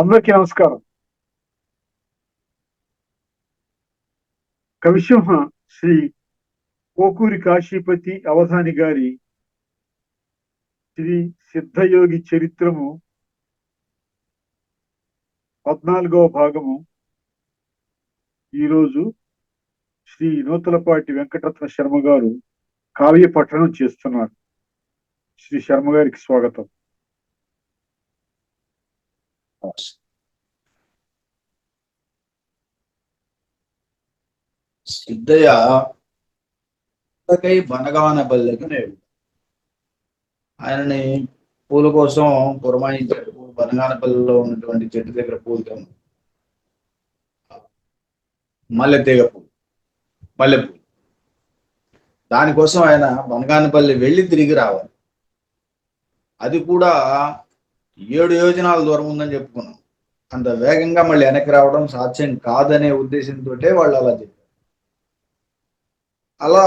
అందరికీ నమస్కారం. కవిసింహ శ్రీ కోకూరి కాశీపతి అవధాని గారి శ్రీ సిద్ధయోగి చరిత్రము పద్నాలుగవ భాగము. ఈరోజు శ్రీ నూతలపాటి వెంకటరత్న శర్మ గారు కావ్య పఠనం చేస్తున్నారు. శ్రీ శర్మ గారికి స్వాగతం. సిద్ధయ్య కై బనగానపల్లికి నేడు. ఆయనని పూల కోసం పురమాయించాడు. బనగానపల్లిలో ఉన్నటువంటి చెట్టు దగ్గర పూలు మల్లె తీగ పూలు. మల్లె పూలు. దానికోసం ఆయన బనగానపల్లి వెళ్ళి తిరిగి రావాలి. అది కూడా ఏడు యోజనాల దూరం ఉందని చెప్పుకున్నాం. అంత వేగంగా మళ్ళీ వెనక్కి రావడం సాధ్యం కాదనే ఉద్దేశంతో వాళ్ళు అలా చెప్పారు. అలా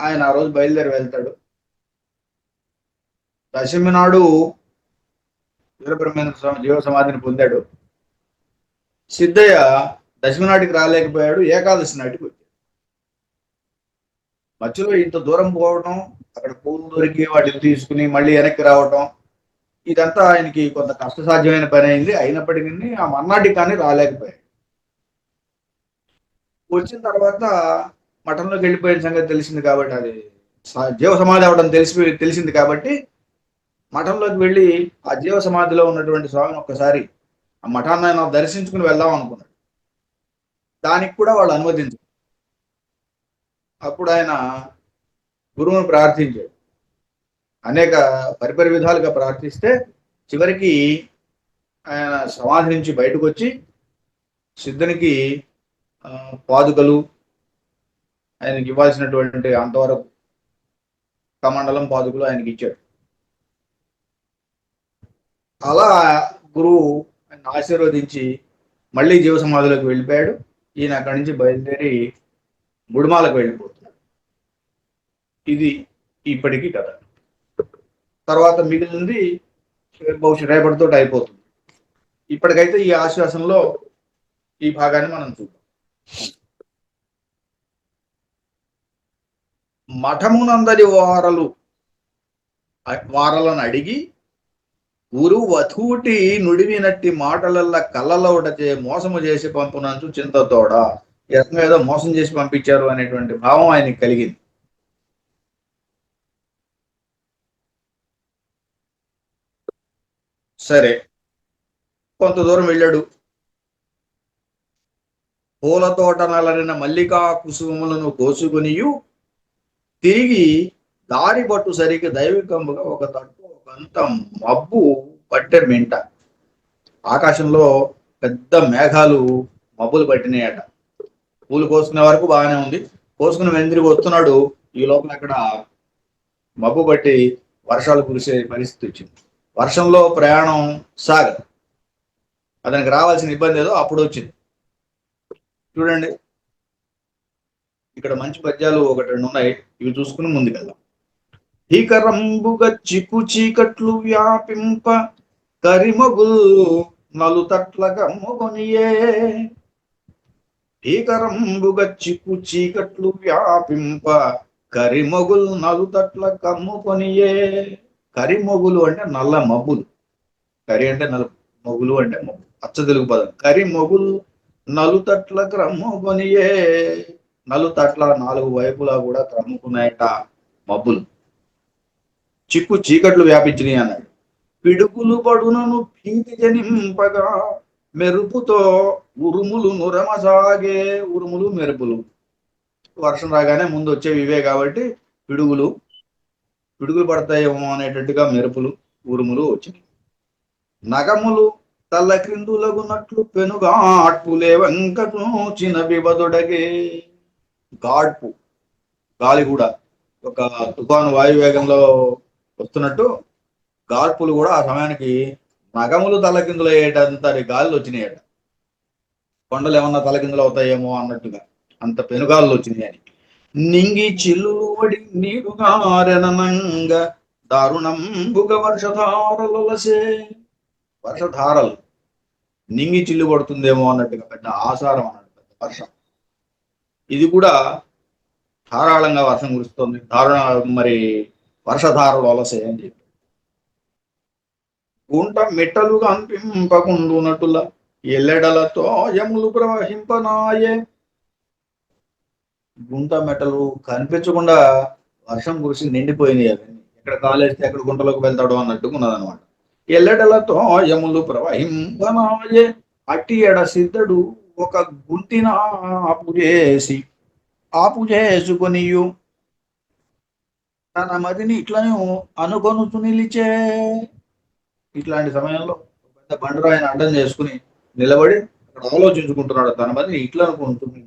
ఆయన ఆ రోజు బయలుదేరి వెళ్తాడు. దశమి నాడు వీరబ్రహ్మేంద్ర స్వామి జీవ సమాధిని పొందాడు. సిద్ధయ్య దశమి నాటికి రాలేకపోయాడు ఏకాదశి నాటికి వచ్చాడు. మధ్యలో ఇంత దూరం పోవడం అక్కడ పూలు దొరికి వాటిని తీసుకుని మళ్ళీ వెనక్కి రావటం ఇదంతా ఆయనకి కొంత కష్టసాధ్యమైన పని అయింది. అయినప్పటికీ ఆ మర్నాటికి కానీ రాలేకపోయాయి వచ్చిన తర్వాత మఠంలోకి వెళ్ళిపోయిన సంగతి తెలిసింది కాబట్టి అది జీవ సమాధి అవడం తెలిసి తెలిసింది కాబట్టి మఠంలోకి వెళ్ళి ఆ జీవ సమాధిలో ఉన్నటువంటి స్వామిని ఒక్కసారి ఆ మఠాన్ని ఆయన దర్శించుకుని వెళ్దాం అనుకున్నాడు. దానికి కూడా వాళ్ళు అనుమతించారు అప్పుడు ఆయన గురువును ప్రార్థించాడు. అనేక పరిపరి విధాలుగా ప్రార్థిస్తే చివరికి ఆయన సమాధి నుంచి బయటకు వచ్చి సిద్ధునికి పాదుకలు ఆయనకి ఇవ్వాల్సినటువంటి అంతవరకు కమండలం పాదుకలు ఆయనకి ఇచ్చాడు. అలా గురువు ఆయన ఆశీర్వదించి మళ్ళీ జీవ సమాధిలోకి వెళ్ళిపోయాడు. ఈయన అక్కడి నుంచి బయలుదేరి గుడిమాలకు వెళ్ళిపోతున్నాడు. ఇది ఇప్పటికీ కథ. తర్వాత మిగిలింది బహుశా రేపటితో అయిపోతుంది. ఇప్పటికైతే ఈ ఆశ్వాసంలో ఈ భాగాన్ని మనం చూద్దాం. మఠమునందరి వారలు వారలను అడిగి ఊరు వధూటి నుడివినట్టి మాటలల్ల కళ్ళలోడచే మోసము చేసి పంపునంచు చింతతోడ. ఏదో మోసం చేసి పంపించారు అనేటువంటి భావం ఆయనకి కలిగింది. సరే. కొంత దూరం వెళ్ళాడు. పూల తోట నలరిన మల్లికా కుసుమములను కోసుకునియు తిరిగి దారి పట్టు సరికి దైవికంగా ఒక తట్టు ఒకంత మబ్బు పట్టే మింట. ఆకాశంలో పెద్ద మేఘాలు మబ్బులు పట్టినాయట. పూలు కోసుకునే వరకు బాగానే ఉంది. కోసుకుని వెందిరికి వస్తున్నాడు. ఈ లోపల అక్కడ మబ్బు పట్టి వర్షాలు కురిసే పరిస్థితి వచ్చింది. వర్షంలో ప్రయాణం సాగదు. అతనికి రావాల్సిన ఇబ్బంది ఏదో అప్పుడు వచ్చింది. చూడండి. ఇక్కడ మంచి పద్యాలు ఒకటి రెండు ఉన్నాయి. ఇవి చూసుకుని ముందుకెళ్దాం భీకరంబుగ చిక్కు చీకట్లు వ్యాపింప కరిమగుల్ నలుతట్ల మొగనియే భీకరంబుగ చిక్కు చీకట్లు వ్యాపింప కరిమొగుల్ నలుతట్ల కమ్ముకొనియే కరిమొగులు అంటే నల్ల మబ్బులు. కరి అంటే నల్ల మొగులు అంటే మబ్బు. అచ్చ తెలుగు పదం. కరిమొగుల్ నలుతట్ల క్రమ్ముకొనియే నలుతట్ల నాలుగు వైపులా కూడా క్రమ్ముకున్నాయట మబ్బులు. చిక్కు చీకట్లు వ్యాపించినాయి అన్నాడు. పిడుగులు పడునను భీతి జనింపగా మెరుపుతో ఉరుములు నురమసాగే. ఉరుములు మెరుపులు. వర్షం రాగానే ముందు వచ్చేవి ఇవే కాబట్టి పిడుగులు పిడుగులు పడతాయేమో అనేటట్టుగా మెరుపులు ఉరుములు వచ్చినాయి నగములు తల్ల క్రిందులగునట్లు పెనుగాట్పులే వెంకటు చిన్న బిబదుడగే. గాడ్పు గాలి కూడా ఒక తుఫాను వాయువేగంలో వస్తున్నట్టు గాడ్పులు కూడా ఆ సమయానికి నగములు తలకిందులు తలకిందులయ్యేటంత గాలులు వచ్చినాయట. కొండలు ఏమన్నా తలకిందులు అవుతాయేమో అన్నట్టుగా అంత పెనుగాలు వచ్చినాయి అని నింగి చిల్లులు వడి నీరుగారెనంగ దారుణంబుగ వర్షధారలసే వర్షధారలు. నింగి చిల్లు పడుతుందేమో అన్నట్టుగా పెద్ద ఆసారం అన్నట్టు పెద్ద వర్షం. ఇది కూడా ధారాళంగా వర్షం కురుస్తుంది. దారుణ మరి వర్షధారలు అలసే అని చెప్పి. గుంట మెట్టలుగా అనిపింపకుండునట్టులా ఎల్లెడలతో యములు ప్రవహింపనాయే. గుంట మెట్టలు కనిపించకుండా వర్షం కురిసి నిండిపోయినాయి అవన్నీ ఎక్కడ కాలేస్తే ఎక్కడ గుంటలోకి వెళ్తాడో అన్నట్టుగా ఉన్నదన్నమాట. ఎల్లడలతో యములు ప్రవహింపనాయే అట్టి ఎడ సిద్ధుడు ఒక గుంటిన ఆపు చేసి ఆపు చేసుకొనియు తన మదిని ఇట్లనే అనుకొనుచు నిలిచే. ఇట్లాంటి సమయంలో పెద్ద బండరాయిని అడ్డం చేసుకుని నిలబడి అక్కడ ఆలోచించుకుంటున్నాడు తన మదిని ఇట్లా అనుకుంటుంది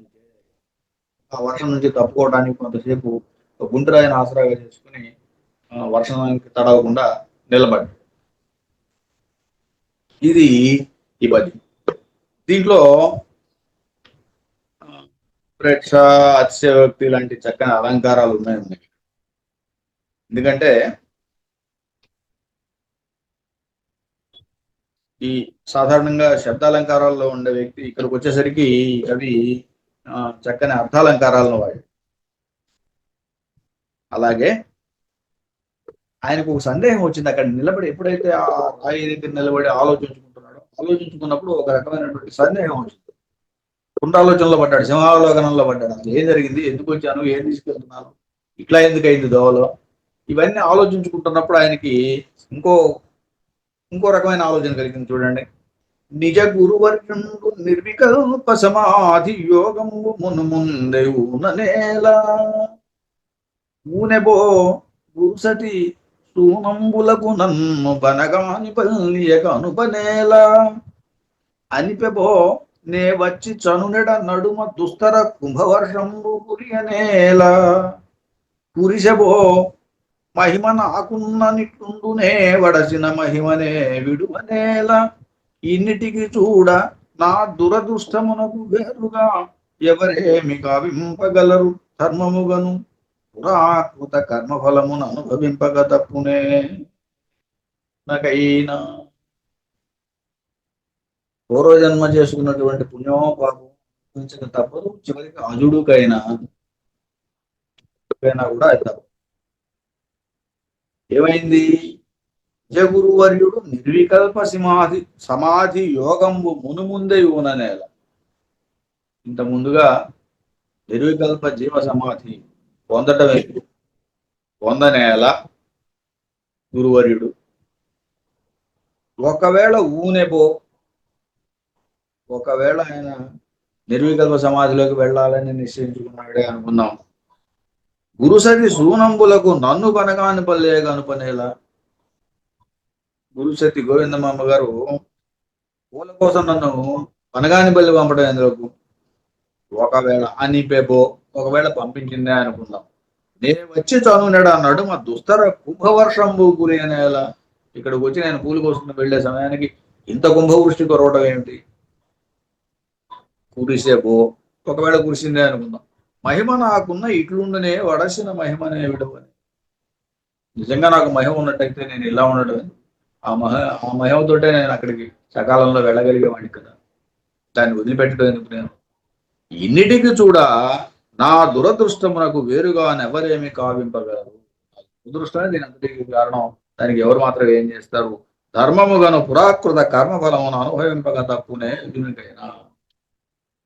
ఆ వర్షం నుంచి తప్పుకోవడానికి కొంతసేపు ఒక ఆసరాగా చేసుకుని వర్షానికి తడవకుండా నిలబడి ఇది ఈ పద్యం దీంట్లో ప్రేక్ష అతిశయోక్తి లాంటి చక్కని అలంకారాలు ఉన్నాయి మనకి. ఎందుకంటే ఈ సాధారణంగా శబ్దాలంకారాల్లో ఉండే వ్యక్తి ఇక్కడికి వచ్చేసరికి కవి చక్కని అర్థాలంకారాలను వాడి. అలాగే ఆయనకు ఒక సందేహం వచ్చింది. అక్కడ నిలబడి ఎప్పుడైతే ఆ రాయి దగ్గర నిలబడి ఆలోచించుకుంటున్నాడో ఆలోచించుకున్నప్పుడు ఒక రకమైనటువంటి సందేహం వచ్చింది. పునరాలోచనలో పడ్డాడు సింహావలోకనంలో పడ్డాడు. అసలు ఏం జరిగింది? ఎందుకు వచ్చాను? ఏం తీసుకెళ్తున్నాను? ఇట్లా ఎందుకు అయింది దోవలో? ఇవన్నీ ఆలోచించుకుంటున్నప్పుడు ఆయనకి ఇంకో ఇంకో రకమైన ఆలోచన కలిగింది చూడండి. నిజ గురువర్యుండు నిర్వికల్ప సమాధి యోగము మును ముందే ఊననేల ఊనెబో గురుసతి సూనంబులకు నన్ను బనగాని పల్లియక అనుపనేల అనిపెబో నే వచ్చి చనునెడ నడుమ దుస్తర కుంభవర్షంబు కురియనేల కురిసెబో మహిమ నాకున్న నిట్టుండునే వడసిన మహిమనే విడువనేల ఇన్నిటికి చూడ నా దురదృష్టమునకు వేరుగా ఎవరేమి కావింపగలరు ధర్మముగను? పురాకృత కర్మఫలమును అనుభవింపగ తప్పునే నాకైనా పూర్వజన్మ చేసుకున్నటువంటి పుణ్యమో పాపం అనుభవించక తప్పదు చివరికి అజుడుకైనా కూడా అది ఏమైంది? గురువర్యుడు నిర్వికల్ప సమాధి సమాధి యోగంబు మునుముందే ఊననేల ఇంత ముందుగా నిర్వికల్ప జీవ సమాధి పొందటమే పొందనేల గురువర్యుడు. ఒకవేళ ఊనెబో ఒకవేళ ఆయన నిర్వికల్ప సమాధిలోకి వెళ్ళాలని నిశ్చయించుకున్నాడే అనుకుందాం. గురుసతి సూనంబులకు నన్ను పనగాని పల్లె కనుపనేలా గురుసతి గోవిందమ్మ గారు పూల కోసం నన్ను పనగాని బల్లి పంపడం ఎందుకు? ఒకవేళ అనిపెబో ఒకవేళ పంపించిందే అనుకుందాం. నేను వచ్చి చదువునాడు అన్నాడు. మా దుస్తర కుంభవర్షం కూలి అనేలా ఇక్కడికి వచ్చి నేను పూలు కోసం వెళ్ళే సమయానికి ఇంత కుంభవృష్టి కొరవడం ఏమిటి? కురిసేపో ఒకవేళ కురిసిందే అనుకుందాం. మహిమ నాకున్న ఇట్లుండనే వడసిన మహిమనే విడవని. నిజంగా నాకు మహిమ ఉన్నట్టయితే నేను ఇలా ఉండడం ఆ మహ ఆ మహిమతోటే నేను అక్కడికి సకాలంలో వెళ్ళగలిగేవాడిని కదా. దాన్ని వదిలిపెట్టడం ఎందుకు నేను ఇన్నిటికి చూడ నా దురదృష్టమునకు వేరుగా ఎవరేమి కావింపగలరు దురదృష్టమే దీని అంతటికి కారణం. దానికి ఎవరు మాత్రం ఏం చేస్తారు? ధర్మముగాను పురాకృత కర్మఫలమును అనుభవింపక తప్పునే దీనికైనా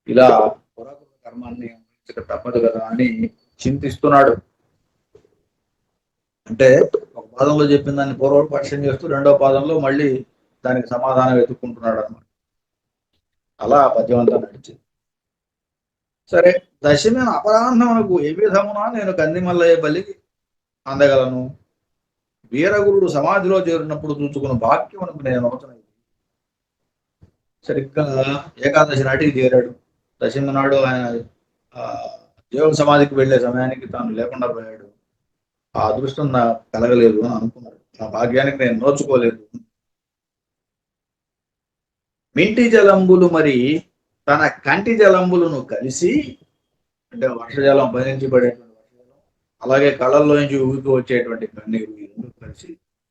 ఇలా పురాకృత కర్మాన్ని అనుభవించక తప్పదు కదా అని చింతిస్తున్నాడు. అంటే ఒక పాదంలో చెప్పిన దాన్ని పూర్వపక్షం చేస్తూ రెండో పాదంలో మళ్ళీ దానికి సమాధానం వెతుక్కుంటున్నాడు అనమాట అలా ఆ పద్యం అంతా నడిచింది. సరే దశమి అపరాహ్నమునకు ఏ విధమున నేను కందిమల్లయ్య బలికి అందగలను. వీరగురుడు సమాధిలో చేరినప్పుడు చూసుకున్న భాగ్యమునకు నేను అవసరం సరిగ్గా ఏకాదశి నాటికి చేరాడు. దశమి నాడు ఆయన ఆ సమాధికి వెళ్ళే సమయానికి తాను లేకుండా పోయాడు. ఆ అదృష్టం నా కలగలేదు అని అనుకున్నాడు నా భాగ్యానికి నేను నోచుకోలేదు. మింటి జలంబులు మరి తన కంటి జలంబులను కలిసి అంటే వర్షజలం పైనుంచి వర్షజలం అలాగే కళ్ళల్లో నుంచి ఊరికి వచ్చేటువంటి కన్నీరు ఈ రెండు కలిసి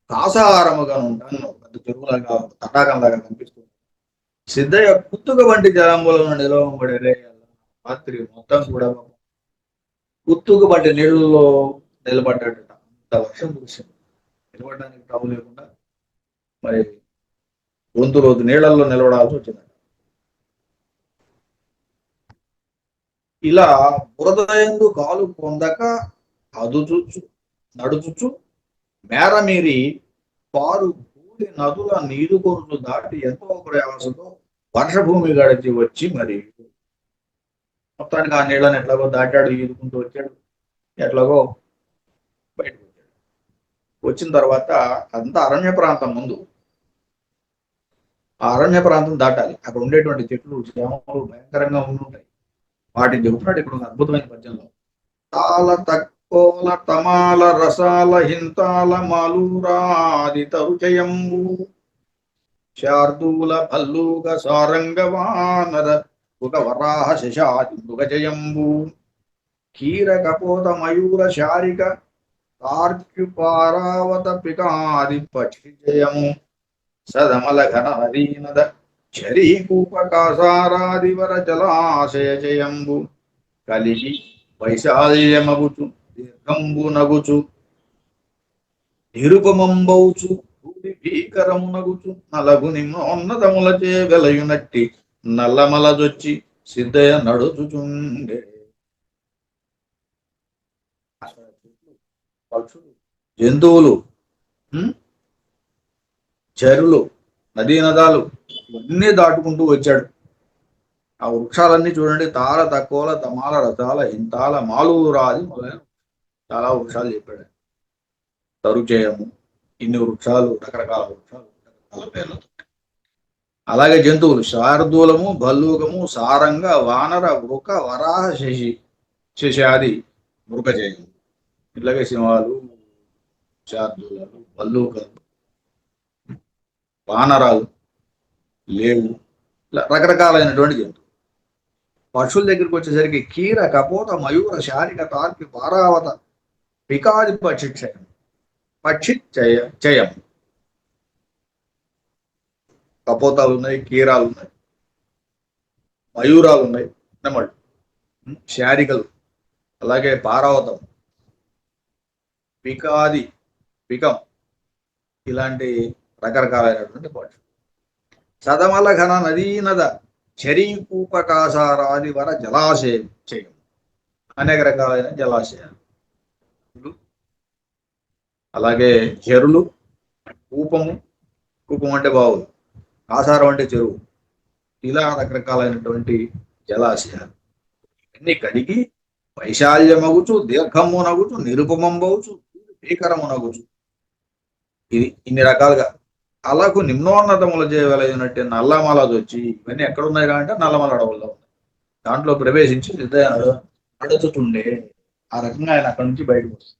కాసారముగా ఉంటాను. పెద్ద చెరువులాగా తటాకంలాగా కనిపిస్తుంది. సిద్ధయ్య కుత్తుక వంటి జలంబులను నిలవబడే రాత్రి మొత్తం కూడా కుత్తుక వంటి నీళ్ళలో నిలబడ్డాడట. అంత వర్షం కురిసింది. నిలబడడానికి తావు లేకుండా మరి గొంతు రోజు నీళ్ళల్లో నిలబడాల్సి వచ్చిందట. ఇలా బురదయందు కాలు పొందక అదుచుచ్చు నడుచుచు మేర మీరి పారు భూమి నదుల నీరు కొరుచు దాటి ఎంతో ప్రయాసంతో వర్షభూమి గడిచి వచ్చి మరి మొత్తానికి ఆ నీళ్ళని ఎట్లాగో దాటాడు ఈదుకుంటూ వచ్చాడు. ఎట్లాగో వచ్చిన తర్వాత అంతా అరణ్య ప్రాంతం ముందు. ఆ అరణ్య ప్రాంతం దాటాలి. అక్కడ ఉండేటువంటి చెట్లు చేమలు భయంకరంగా ఉండి ఉంటాయి వాటిని చెబుతున్నాడు ఇక్కడ ఉన్న అద్భుతమైన పద్యంలో. తాల తక్కువ తమాల రసాల హింతాల మాలూరాది తరుచయంబు. శార్దూల భల్లూక సారంగ వానర ఒక వరాహ శశాది మృగజయంబు. కీర కపోత మయూర శారిక తార్క్యుపారావత పికాది పక్షి జయము సదమల ఘన హరీనద చరీకూపకాసారాదివర జలాశయ జయంబు కలిగి వైశాల్యమగుచు దీర్ఘంబు నగుచు. నిరుపమంబౌచు భూమి భీకరమునగుచు. నలగు నిమ్మోన్నతములచే వెలయునట్టి నల్లమలజొచ్చి సిద్ధయ నడుచుచుండే అక్కడ చెట్లు, పక్షులు జంతువులు ఉం? నదీ నదాలు ఇవన్నీ దాటుకుంటూ వచ్చాడు. ఆ వృక్షాలన్నీ చూడండి తార తక్కువల తమాల రథాల ఇంతాల మాలూరాది మొదలైన చాలా వృక్షాలు చెప్పాడు. తరుచేయము ఇన్ని వృక్షాలు రకరకాల వృక్షాలు రకరకాల పేర్లతో. అలాగే జంతువులు శార్దూలము భల్లూకము సారంగ వానర వృక వరాహ శశి శశాది మృగజయము ఇట్లాగే సింహాలు శార్దూలాలు బల్లూకలు వానరాలు లేవు. ఇలా రకరకాలైనటువంటి జంతువులు. పశువుల దగ్గరికి వచ్చేసరికి కీర కపోత మయూర శారిక తార్కి పారావత పికాది పక్షిక్షయం పక్షి చయ. చయం కపోతాలు ఉన్నాయి కీరాలు ఉన్నాయి మయూరాలు ఉన్నాయి నెమళ్ళు శారికలు అలాగే పారావతం. పికాది పికం ఇలాంటి రకరకాలైనటువంటి పక్షులు సదమల ఘన నదీనద చరీకూపకాసారాది వర జలాశయం చేయం అనేక రకాలైన జలాశయాలు. అలాగే చెరులు కూపము కూపం అంటే బావులు ఆసారం అంటే చెరువు. ఇలా రకరకాలైనటువంటి జలాశయాలు. ఇవన్నీ కడిగి వైశాల్యమగుచు దీర్ఘమునగుచు నిరుపమంబవుచు భీకరమునగు ఇది ఇన్ని రకాలుగా. అలాకు నిమ్నోన్నతముల చేయవలసినట్టు నల్లమలది వచ్చి ఇవన్నీ ఎక్కడ ఉన్నాయి అంటే నల్లమల అడవుల్లో ఉన్నాయి. దాంట్లో ప్రవేశించి నడుచుతుండే ఆ రకంగా ఆయన అక్కడి నుంచి బయటకు వస్తుంది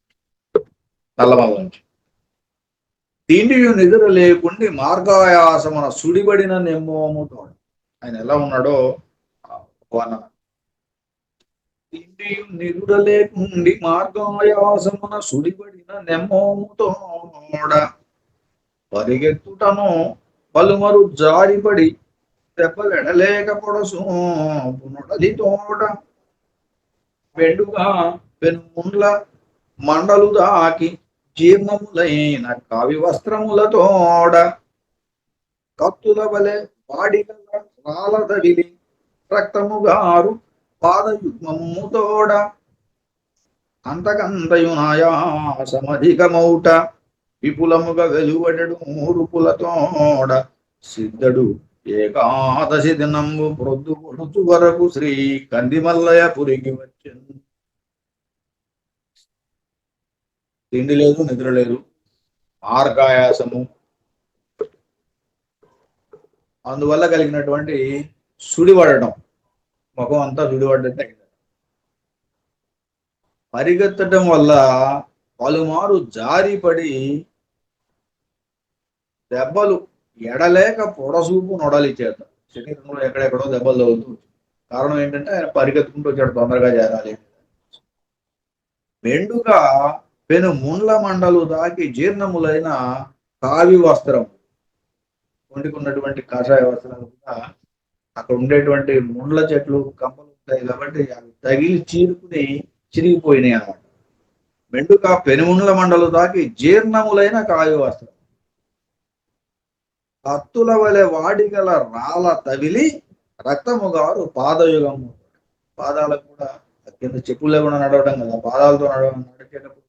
నల్లమల నుంచి. తిండి నిద్ర లేకుండి మార్గాయాసమున సుడిబడిన నెమ్మోముతో ఆయన ఎలా ఉన్నాడో వర్ణన నిరుడలేకుండి నిద్ర మార్గాయాసమున సుడిబడిన నెమ్మోముతోడ పరిగెత్తుటను పలుమరు జారిపడి దెబ్బలెడలేక పొడసు తోట వెండుగా పెనుముండ్ల మండలు దాకి జీర్ణములైన కావి వస్త్రములతోడ కత్తుల వలె వాడి రాలదవిలి రక్తము గారు పాదయుగ్మముతోడ అంతకంతయునాయాసమధికమౌట విపులముగా వెలువడడు మూరుపులతోడ సిద్ధుడు ఏకాదశి దినంబు ప్రొద్దు పొడుచు వరకు శ్రీ కందిమల్లయ పురికి వచ్చింది తిండి లేదు నిద్ర లేదు. మార్గాయాసము అందువల్ల కలిగినటువంటి సుడిపడటం. ముఖం అంతా సుడిపడ్డట్టు అయింది పరిగెత్తడం వల్ల పలుమారు జారిపడి దెబ్బలు ఎడలేక పొడసూపు నొడలి చేత. శరీరంలో ఎక్కడెక్కడో దెబ్బలు తగులుతూ కారణం ఏంటంటే ఆయన పరిగెత్తుకుంటూ వచ్చాడు తొందరగా చేరాలి మెండుగా పెను ముండ్ల మండలు దాకి జీర్ణములైన కావి వస్త్రం వండుకున్నటువంటి కాషాయ వస్త్రాలు కూడా అక్కడ ఉండేటువంటి ముండ్ల చెట్లు కంపలు ఉంటాయి కాబట్టి అవి తగిలి చీరుకుని చిరిగిపోయినాయి అన్నమాట. మెండుక పెనుముండ్ల మండలు దాకి జీర్ణములైన కాయు వస్త్రం. కత్తుల వలె వాడిగల రాళ్ళ తగిలి రక్తము గారు పాదయుగము పాదాలకు కూడా కింద చెప్పులు లేకుండా నడవడం కదా పాదాలతో నడవడం నడిచేటప్పుడు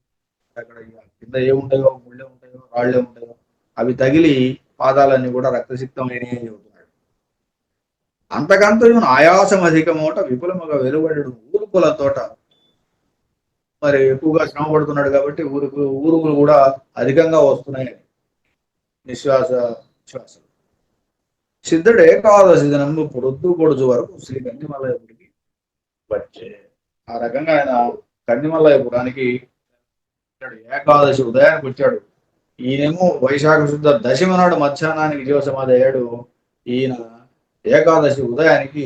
అక్కడ కింద కింద ఏముంటాయో ముళ్ళే ఉంటాయో రాళ్ళే ఉంటాయో అవి తగిలి పాదాలన్నీ కూడా రక్తసిక్తమైనవి అని చెబుతున్నాడు ఆయాసం అధికమోట విపులముగా వెలువడడు ఊరుకుల తోట. మరి ఎక్కువగా శ్రమ పడుతున్నాడు కాబట్టి ఊరుకు ఊరుకులు కూడా అధికంగా వస్తున్నాయి. నిశ్వాస శ్వాస. సిద్ధుడు ఏకాదశి దినంబు పొడుద్దు పొడుచు వరకు శ్రీ కన్నిమల్లయపురికి వచ్చే. ఆ రకంగా ఆయన కన్నిమల్లయపురానికి ఏకాదశి ఉదయానికి వచ్చాడు. ఈయనేమో వైశాఖ శుద్ధ దశమి నాడు మధ్యాహ్నానికి జీవ సమాధి అయ్యాడు. ఈయన ఏకాదశి ఉదయానికి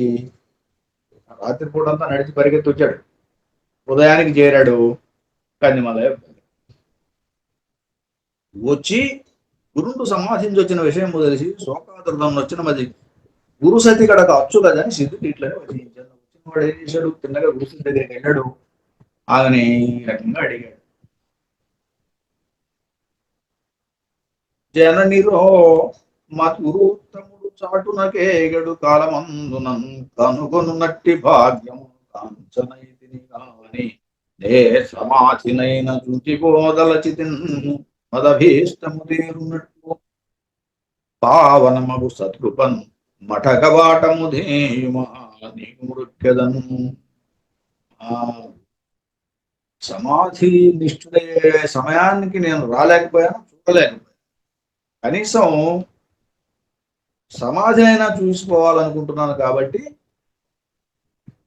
రాత్రిపూట అంతా నడిచి పరిగెత్తి వచ్చాడు ఉదయానికి చేరాడు కన్నిమలయ వచ్చి గురుడు సమాధించి వచ్చిన విషయం తెలిసి శోకాదుర్గం వచ్చిన మది గురు సతి కడక అచ్చు కదని సిద్ధుడు ఇట్లనే వచించాడు వచ్చిన వాడు ఏం చేశాడు? తిన్నగా గురు సతి దగ్గరికి వెళ్ళాడు. ఆమెని ఈ రకంగా అడిగాడు. జననిరో మతురు తమ్ముడు చాటునకేగడు కాలమందునన్ కనుగొనున్నట్టి భాగ్యము కాంచనైతిని కాని నే సమాచినైన చూచిపోదలచితిన్ మదభీష్టము తీరునట్టు. పావనమగు సత్కృపన్ మఠగవాటము ధేయుమా నీకు ఆ సమాధి నిష్ఠుడయ్యే సమయానికి నేను రాలేకపోయాను చూడలేకపోయాను. కనీసం సమాధి అయినా చూసుకోవాలనుకుంటున్నాను కాబట్టి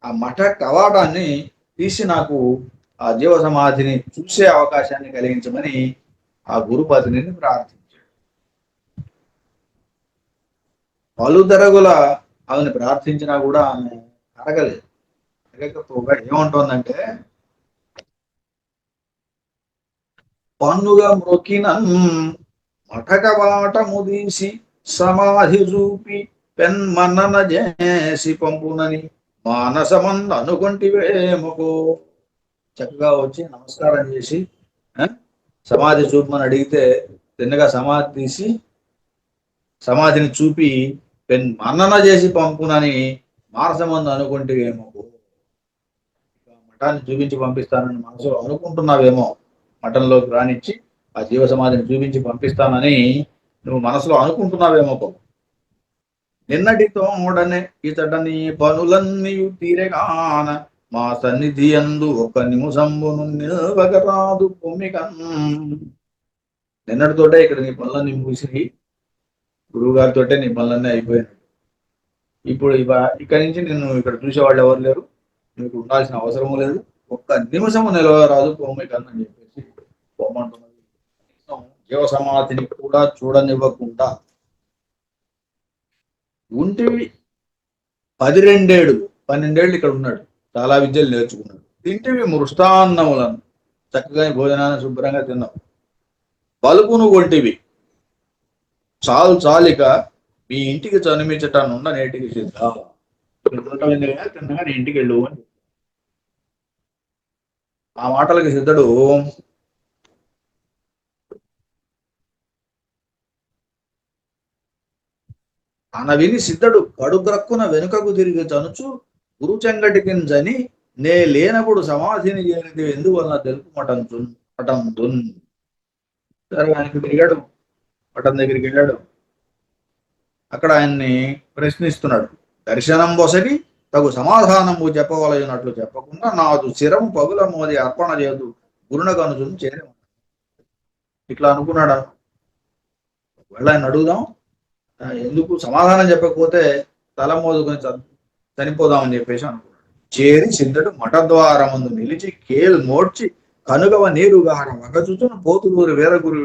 ఆ మఠ కవాటాన్ని తీసి నాకు ఆ జీవ సమాధిని చూసే అవకాశాన్ని కలిగించమని ఆ గురుపతిని ప్రార్థించాడు. పలుదరగుల ఆమెను ప్రార్థించినా కూడా ఆమె అడగలేదు అడగకపోగా ఏముంటుందంటే పన్నుగా మ్రొక్కిన మఠకవాటము తీసి సమాధి చూపి పెన్మన్నన చేసి పంపునని మానసమంద అనుకుంటివేమకో. చక్కగా వచ్చి నమస్కారం చేసి సమాధి చూపమని అడిగితే తిన్నగా సమాధి తీసి సమాధిని చూపి పెన్ మన్నన చేసి పంపునని మానసమందు అనుకుంటివేమకో. మఠాన్ని చూపించి పంపిస్తానని మనసులో అనుకుంటున్నావేమో. మఠంలోకి రానిచ్చి ఆ జీవ సమాధిని చూపించి పంపిస్తానని నువ్వు మనసులో అనుకుంటున్నావేమో పాపం. నిన్నటితో మూడనే ఇతడని పనులన్నీ తీరగాన మా సన్నిధి అందు ఒక నిమిషంబును నిలవగరాదు పొమ్మికన్ నిన్నటితోటే ఇక్కడ నీ పనులన్నీ ముగిసి గురువు గారితోటే నీ పనులన్నీ అయిపోయినాయి. ఇప్పుడు ఇవ ఇక్కడి నుంచి నిన్ను ఇక్కడ చూసేవాళ్ళు ఎవరు లేరు. నీకు ఉండాల్సిన అవసరం లేదు. ఒక్క నిమిషము నిలవరాదు పొమ్మికన్ అని చెప్పేసి పొమ్మంటున్నది జీవ సమాధిని కూడా చూడనివ్వకుండా ఉంటివి పది రెండేడు పన్నెండేళ్ళు ఇక్కడ ఉన్నాడు. చాలా విద్యలు నేర్చుకున్నాడు. తింటివి మృష్టాన్నములను. చక్కగా భోజనాన్ని శుభ్రంగా తిన్నావు పలుకును కొంటివి. చాలు చాలిక మీ ఇంటికి చనిమించటానున్న నేటికి సిద్ధ కానీ తిన్నగా నీ ఇంటికి వెళ్ళు అని ఆ మాటలకి సిద్ధుడు అనవిని సిద్ధుడు పడుగ్రక్కున వెనుకకు తిరిగి తనుచు గురుచెంగటి కింజని నే లేనప్పుడు సమాధిని చేరిది ఎందువలన తెలుపు మటంతు మటంతున్ సరే ఆయనకి తిరిగాడు మఠం దగ్గరికి వెళ్ళాడు. అక్కడ ఆయన్ని ప్రశ్నిస్తున్నాడు దర్శనం బొసగి తగు సమాధానము చెప్పవలయనట్లు చెప్పకుండా నాదు శిరము పగుల మోది అర్పణ చేయదు గురునకు చేరే ఇట్లా అనుకున్నాడు? ఒకవేళ ఆయన అడుగుదాం ఎందుకు సమాధానం చెప్పకపోతే తల మోదుకొని చనిపోదాం చనిపోదామని చెప్పేసి అనుకున్నాడు. చేరి సిద్ధుడు మఠద్వారమందు నిలిచి కేల్ మోడ్చి కనుగవ నీరుగార వగచుచును పోతులూరు వీరగురు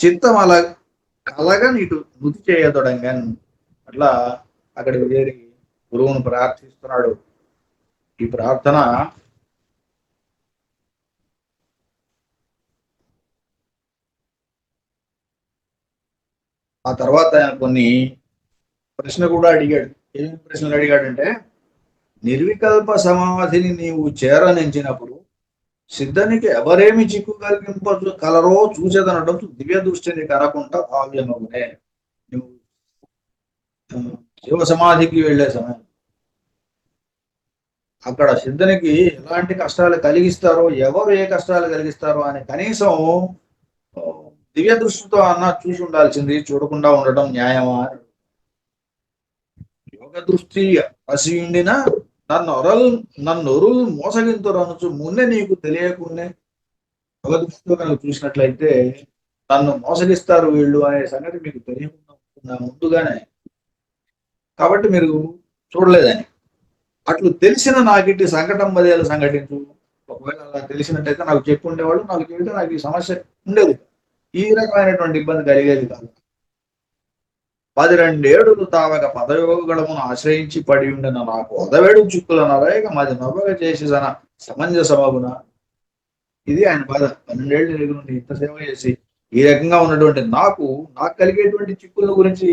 చిత్తం అలా కలగా నీటు మృతి చేయదొడంగా అట్లా అక్కడికి చేరి గురువును ప్రార్థిస్తున్నాడు. ఈ ప్రార్థన ఆ తర్వాత ఆయన కొన్ని ప్రశ్న కూడా అడిగాడు. ఏమి ప్రశ్నలు అడిగాడంటే నిర్వికల్ప సమాధిని నీవు చేరనించినప్పుడు సిద్ధనికి ఎవరేమి చిక్కు కలిగింప కలరో చూసేదనడం దివ్య దృష్టిని కనకుండా భావ్యమగునే. నువ్వు శివ సమాధికి వెళ్ళే సమయం. అక్కడ సిద్ధనికి ఎలాంటి కష్టాలు కలిగిస్తారో ఎవరు ఏ కష్టాలు కలిగిస్తారో అని కనీసం దివ్య దృష్టితో అన్న చూసి ఉండాల్సింది చూడకుండా ఉండటం న్యాయమా? యోగ దృష్టి అసియుండిన నన్ను ఒరలు నన్ను ఒరులు మోసగింతురనుచు మున్నే నీకు తెలియకుండా. యోగ దృష్టితో కనుక చూసినట్లయితే నన్ను మోసగిస్తారు వీళ్ళు అనే సంగతి మీకు తెలియకుండా ముందుగానే. కాబట్టి మీరు చూడలేదని. అట్లు తెలిసిన నాకిటి సంకటం బదేలు సంఘటించు. ఒకవేళ అలా తెలిసినట్టయితే నాకు చెప్పి ఉండేవాళ్ళు నాకు చెబితే నాకు ఈ సమస్య ఉండేది. ఈ రకమైనటువంటి ఇబ్బంది కలిగేది కాదు. పది రెండేడులు తావక పదయోగమును ఆశ్రయించి పడి ఉండిన నాకు ఒదవేడు చుక్కుల నరేగ మాది నవ్వక చేసి తన సమంజసమగున. ఇది ఆయన బాధ. పన్నెండేళ్ళు దగ్గర నుండి ఇంత సేవ చేసి ఈ రకంగా ఉన్నటువంటి నాకు నాకు కలిగేటువంటి చిక్కుల గురించి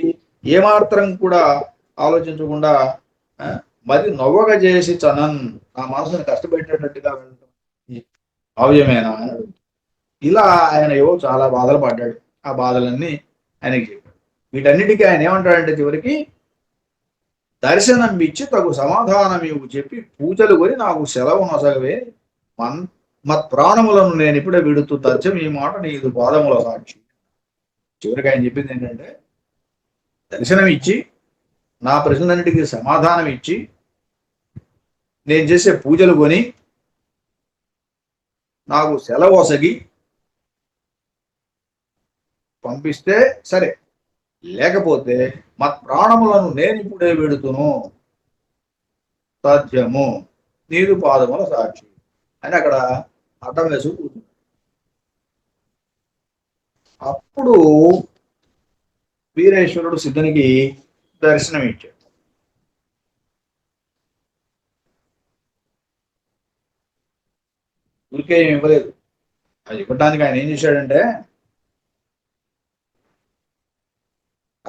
ఏమాత్రం కూడా ఆలోచించకుండా ఆ, మది నవ్వక చేసి చనన్ నా మనసుని కష్టపెట్టేటట్టుగా వెళ్ళడం భావ్యమేనా అని ఇలా ఆయన ఏవో చాలా బాధలు పడ్డాడు. ఆ బాధలన్నీ ఆయనకి చెప్పాడు వీటన్నిటికీ ఆయన ఏమంటాడంటే చివరికి దర్శనం ఇచ్చి తగు సమాధానం ఇవ్వు చెప్పి పూజలు కొని నాకు సెలవు నొసగవే. మన్ మత్ ప్రాణములను నేను ఇప్పుడే విడుతూ తచ్చం ఈ మాట నీదు పాదముల సాక్షి. చివరికి ఆయన చెప్పింది ఏంటంటే దర్శనం ఇచ్చి నా ప్రశ్నలన్నిటికీ సమాధానం ఇచ్చి నేను చేసే పూజలు కొని నాకు సెలవు వసగి పంపిస్తే సరే. లేకపోతే మా ప్రాణములను నేను ఇప్పుడే వెడుతును. సాధ్యము నీరు పాదముల సాక్షి. అని అక్కడ అడ్డం వేసు అప్పుడు వీరేశ్వరుడు సిద్ధునికి దర్శనం ఇచ్చాడు. ఊరికే ఏమి ఇవ్వలేదు. అది ఇవ్వడానికి ఆయన ఏం చేశాడంటే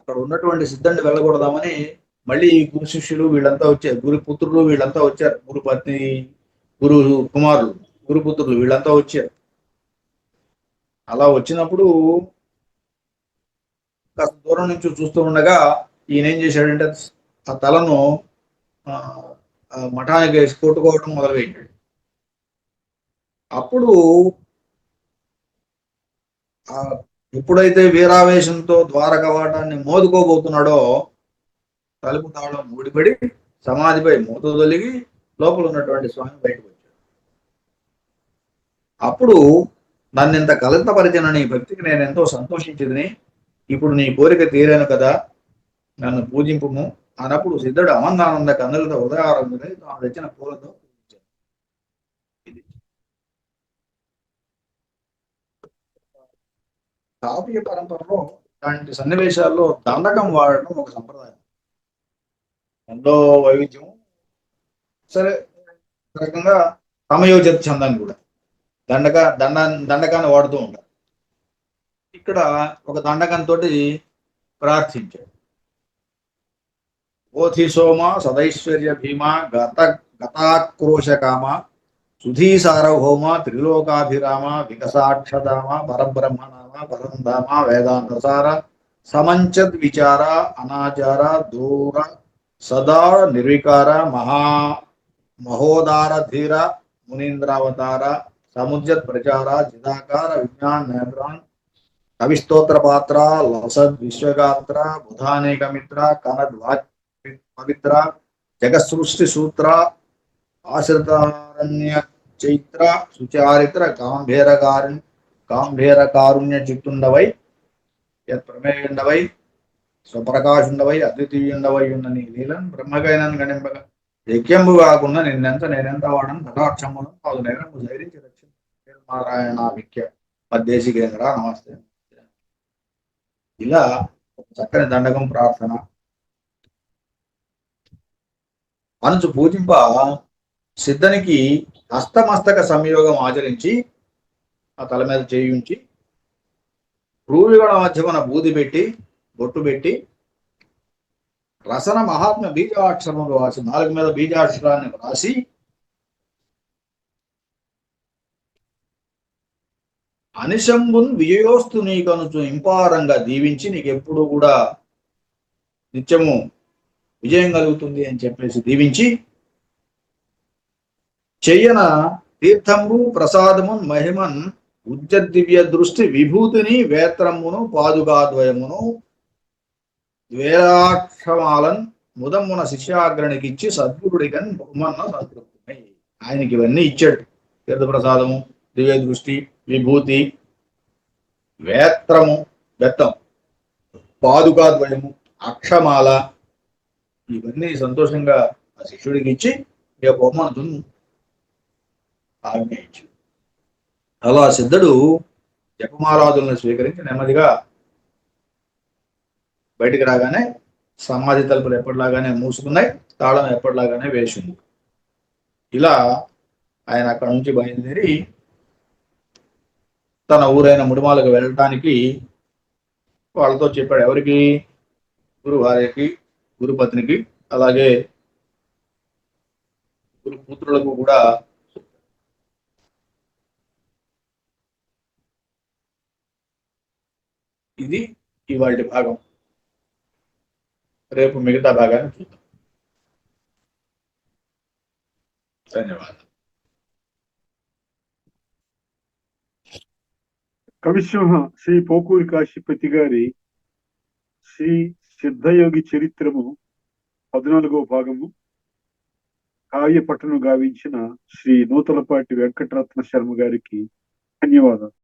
అక్కడ ఉన్నటువంటి సిద్ధండి వెళ్ళకూడదామని మళ్ళీ ఈ గురు శిష్యులు వీళ్ళంతా వచ్చారు. గురు పుత్రులు వీళ్ళంతా వచ్చారు. గురు పత్ని గురు కుమారులు గురు పుత్రులు వీళ్ళంతా వచ్చారు. అలా వచ్చినప్పుడు కాస్త దూరం నుంచి చూస్తూ ఉండగా ఈయన ఏం చేశాడంటే ఆ తలను ఆ, మఠానికి వేసి కొట్టుకోవడం మొదలుపెట్టాడు. అప్పుడు ఆ ఎప్పుడైతే వీరావేశంతో ద్వార కవాటాన్ని మోదుకోబోతున్నాడో తలుపు తాళం ఊడిపడి సమాధిపై మూత తొలిగి లోపల ఉన్నటువంటి స్వామి బయటకు వచ్చాడు. అప్పుడు నన్ను ఇంత కలతపరిచిన నీ భక్తికి నేను ఎంతో సంతోషించింది ఇప్పుడు నీ కోరిక తీరాను కదా. నన్ను పూజింపుము. అన్నప్పుడు సిద్ధుడు అమందానంద కన్నులతో ఉదయారంభుడై తాను తెచ్చిన పూలతో పూజించాడు ఇది కావ్య పరంపరలో ఇలాంటి సన్నివేశాల్లో దండకం వాడటం ఒక సంప్రదాయం. ఎంతో వైవిధ్యం. సరే రకంగా సమయోచిత చందాన్ని కూడా. దండక దండ దండకాన్ని వాడుతూ ఉంటారు. ఇక్కడ ఒక దండకంతో ప్రార్థించాడు. ఓథి సోమ సదైశ్వర్య భీమ గత గతాక్రోశ కామ సుధీ సార్వభౌమ త్రిలోకాభిరామ परम धाम वेदांत सार, समंचद विचारा, अनाचार, दूर, सदा निर्विकार, महा महोदार, धीर मुनीन्द्रावतार समुज्जत प्रचार, जिदाकार, विज्ञान, नेत्रान, कविस्तोत्र पात्र, लसद विश्वगात्र, बुधानेक मित्र, कनद पवित्र जगसृष्टि सूत्र, आश्रितारण्य चैत्र, सुचारित्र, गांभीर గాంభీర కారుణ్య చిత్తుండవై యత్ ప్రమేయుండవై స్వప్రకాశుండవై అద్వితీయుండవై ఉన్న నీ నీలను బ్రహ్మగైనను గణింపక. యజ్ఞంబు కాకుండా నిన్నెంత నేనెంత వాడను కథాక్షములను అది నేరము ధైర్యం రక్షణ నారాయణ విఖ్య. మధ్యేశికేంద్ర నమస్తే. ఇలా ఒక చక్కని దండకం ప్రార్థన. అనుచు పూజింప సిద్ధనికి హస్తమస్తక సంయోగం ఆచరించి ఆ తల మీద చేయించి భూమిగడ మధ్యమన బూది పెట్టి బొట్టు పెట్టి రసన మహాత్మ బీజాక్షరములు రాసి నాలుగు మీద బీజాక్షరాన్ని రాసి అనిశంబున్ విజయోస్తు నీకనుచు ఇంపారంగా దీవించి నీకు ఎప్పుడు కూడా నిత్యము విజయం కలుగుతుంది అని చెప్పేసి దీవించి చెయ్యన తీర్థంబు ప్రసాదమున్ మహిమన్ ఉజ్జ దివ్య దృష్టి విభూతిని వేత్రమును పాదుకాద్వయమును వేదాక్షమాలన్ ముదమ్మున శిష్యాగ్రణికిచ్చి సద్గురుడికన్ బహుమన్న సంతృప్తిమై ఆయనకి ఇవన్నీ ఇచ్చాడు. తీర్థప్రసాదము దివ్య దృష్టి విభూతి వేత్రము బెత్తం పాదుకాద్వయము అక్షమాల ఇవన్నీ సంతోషంగా ఆ శిష్యుడికి ఇచ్చి ఇక బహుమానం ఆజ్ఞయించు అలా సిద్ధుడు జపమారాధులను స్వీకరించి నెమ్మదిగా బయటికి రాగానే సమాధి తలుపులు ఎప్పటిలాగానే మూసుకున్నాయి తాళం ఎప్పటిలాగానే వేసింది. ఇలా ఆయన అక్కడ నుంచి బయలుదేరి తన ఊరైన ముడిమాలకు వెళ్ళటానికి వాళ్ళతో చెప్పాడు ఎవరికి? గురు భార్యకి గురు పత్నికి అలాగే గురు పుత్రులకు కూడా ఇది ఇవాళ భాగం. రేపు మిగతా భాగాన్ని చూద్దాం. ధన్యవాదాలు. కవిసింహ శ్రీ పోకూరి కాశీపతి గారి శ్రీ సిద్ధయోగి చరిత్రము పద్నాలుగో భాగము. కావ్య గావించిన శ్రీ నూతలపాటి వెంకటరత్న శర్మ గారికి ధన్యవాదాలు.